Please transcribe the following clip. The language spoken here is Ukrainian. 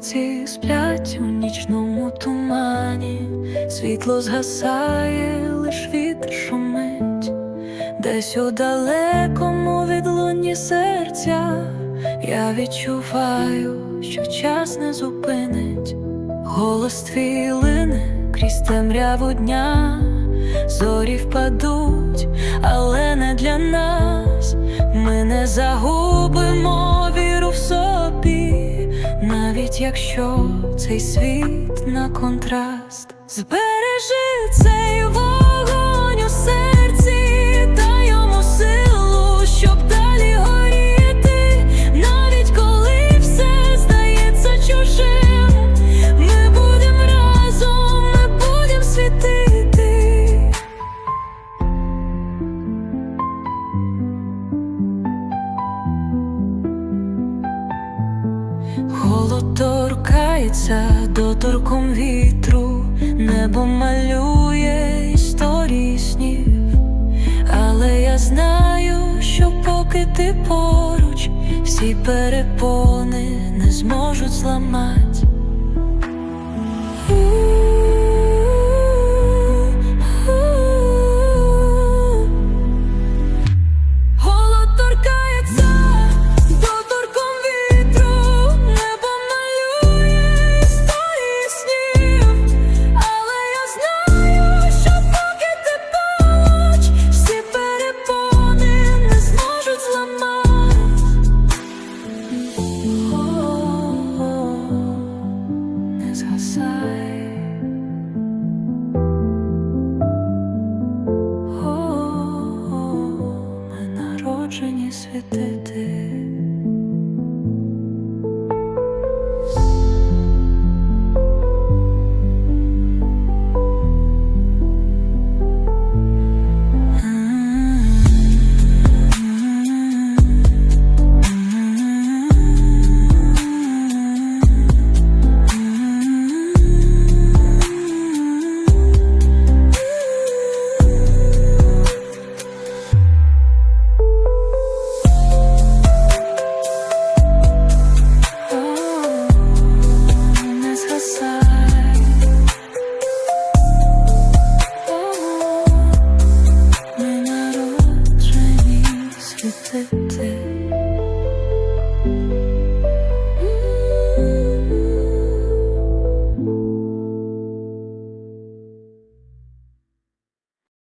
вулиці сплять у нічному тумані, світло згасає, лиш вітер шумить, десь у далекому відлунні серця я відчуваю, що час не зупинить, голос твій лине крізь темряву дня, зорі впадуть, але не для нас. Ми не загубимо якщо цей світ на контраст. Збережи цей вогонь Холод торкається доторком вітру, небо малює історії снів, але я знаю, що поки ти поруч, всі перепони не зможуть зламати. світити. tip, tip.